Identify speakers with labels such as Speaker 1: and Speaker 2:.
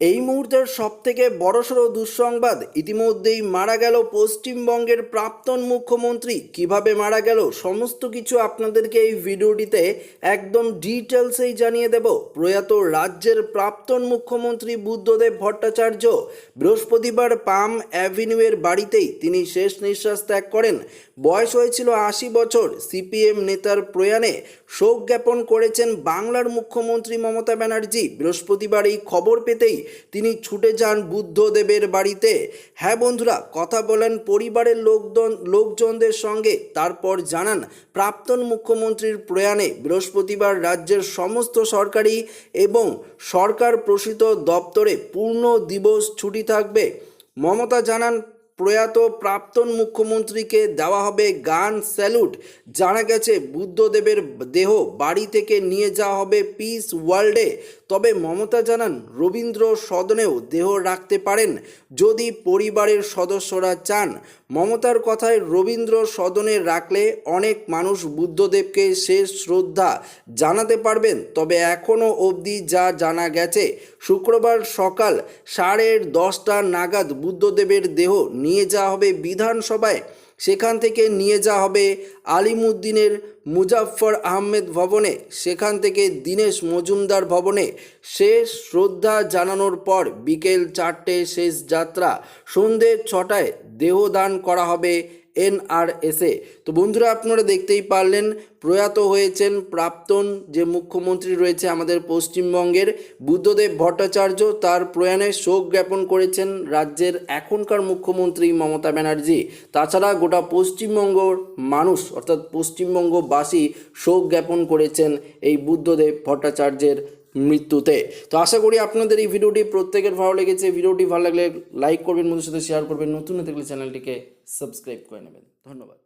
Speaker 1: এই মুহূর্তের সবথেকে বড়সড় দুঃসংবাদ ইতিমধ্যেই মারা গেল পশ্চিমবঙ্গের প্রাক্তন মুখ্যমন্ত্রী। কীভাবে মারা গেল? সমস্ত কিছু আপনাদেরকে এই ভিডিওটিতে একদম ডিটেলসেই জানিয়ে দেব। প্রয়াত রাজ্যের প্রাক্তন মুখ্যমন্ত্রী বুদ্ধদেব ভট্টাচার্য বৃহস্পতিবার পাম অ্যাভিনিউয়ের বাড়িতেই তিনি শেষ নিঃশ্বাস ত্যাগ করেন। বয়স হয়েছিল আশি বছর। সিপিএম নেতার প্রয়াণে শোক জ্ঞাপন করেছেন বাংলার মুখ্যমন্ত্রী মমতা ব্যানার্জি। বৃহস্পতিবার এই খবর পেতেই তিনি ছুটে যান বুদ্ধদেবের বাড়িতে। হ্যাঁ বন্ধুরা, কথা বলেন পরিবারের লোকজন লোকজনদের সঙ্গে। তারপর জানান, প্রাক্তন মুখ্যমন্ত্রীর প্রয়াণে বৃহস্পতিবার রাজ্যের সমস্ত সরকারি এবং সরকার প্রসিত দপ্তরে পূর্ণ দিবস ছুটি থাকবে। মমতা জানান প্রয়াত প্রাক্তন মুখ্যমন্ত্রীকে দেওয়া হবে গান স্যালুট। জানা গেছে, বুদ্ধদেবের দেহ বাড়ি থেকে নিয়ে যাওয়া হবে পিস ওয়ার্ল্ডে। তবে মমতা জানান, রবীন্দ্র সদনেও দেহ রাখতে পারেন যদি পরিবারের সদস্যরা চান। মমতার কথায় রবীন্দ্র সদনে রাখলে অনেক মানুষ বুদ্ধদেবকে শেষ শ্রদ্ধা জানাতে পারবেন। তবে এখনও অবধি যা জানা গেছে, শুক্রবার সকাল সাড়ে দশটা নাগাদ বুদ্ধদেবের দেহ নিয়ে যাওয়া হবে বিধানসভায়। সেখান থেকে নিয়ে যাওয়া হবে আলিমুদ্দিনের মুজাফর আহমেদ ভবনে। সেখান থেকে দীনেশ মজুমদার ভবনে। শেষ শ্রদ্ধা জানানোর পর বিকেল চারটে শেষ যাত্রা। সন্ধে ছটায় দেহদান করা হবে এনআরএসে তো বন্ধুরা, আপনারা দেখতেই পারলেন, প্রয়াত হয়েছেন প্রাক্তন যে মুখ্যমন্ত্রী রয়েছে আমাদের পশ্চিমবঙ্গের, বুদ্ধদেব ভট্টাচার্য। তার প্রয়াণে শোক জ্ঞাপন করেছেন রাজ্যের এখনকার মুখ্যমন্ত্রী মমতা ব্যানার্জি। তাছাড়া গোটা পশ্চিমবঙ্গর মানুষ, অর্থাৎ পশ্চিমবঙ্গবাসী শোক জ্ঞাপন করেছেন এই বুদ্ধদেব ভট্টাচার্যের মৃত্যুতে। তো আশা করি আপনাদের এই ভিডিওটি প্রত্যেকের ভালো লেগেছে। ভিডিওটি ভালো লাগলে লাইক করবেন বন্ধুর সাথে শেয়ার করবেন। নতুন থাকলে চ্যানেলটিকে সাবস্ক্রাইব করে নেবেন। ধন্যবাদ।